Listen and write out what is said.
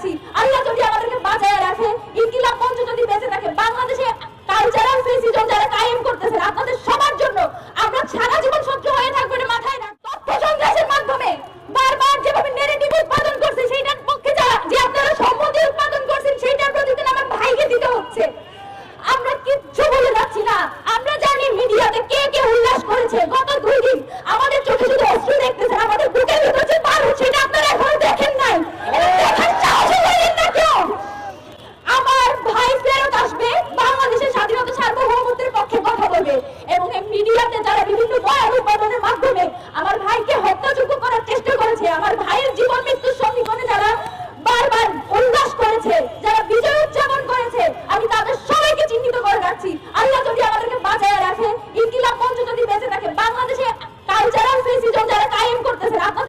আছি। আল্লাহ যদি আমাদেরকে বাঁচায় রাখে, ইনকিলাব মঞ্চ যদি বেঁচে থাকে, বাংলাদেশে কালচারাল ফেসিজম যারা কায়েম করতেছে, আপনাদের সবার জন্য আমরা সারা জীবন সহ্য হয়ে থাকব এটা মাথায় রাখ। তথ্য সন্ত্রাসের মাধ্যমে বারবার যেভাবে নেগেটিভ উৎপাদন করছে, সেইটার পক্ষে যারা যে আপনারা সম্মতি উৎপাদন করছেন, সেইটার প্রতিদিন আমার ভাইকে দিতে হচ্ছে। আমরা কিচ্ছু বলে যাচ্ছি না। আমরা কিন্তু দয়ার উপাদানের মাধ্যমে আমার ভাইকে হত্যাযোগ্য করার চেষ্টা করেছে। আমার ভাইয়ের জীবন মৃত্যুর সন্ধিপনে যারা বারবার উল্লাস করেছে, যারা বিজয় উদযাপন করেছে, আমি তাদের সবাইকে চিহ্নিত করে রাখছি। আল্লাহ যদি আমাদেরকে বাঁচায় রাখে, ইনকিলাব মঞ্চ যদি বেঁচে থাকে, বাংলাদেশে কালচারাল ফেসিজম যারা কায়েম করতেছে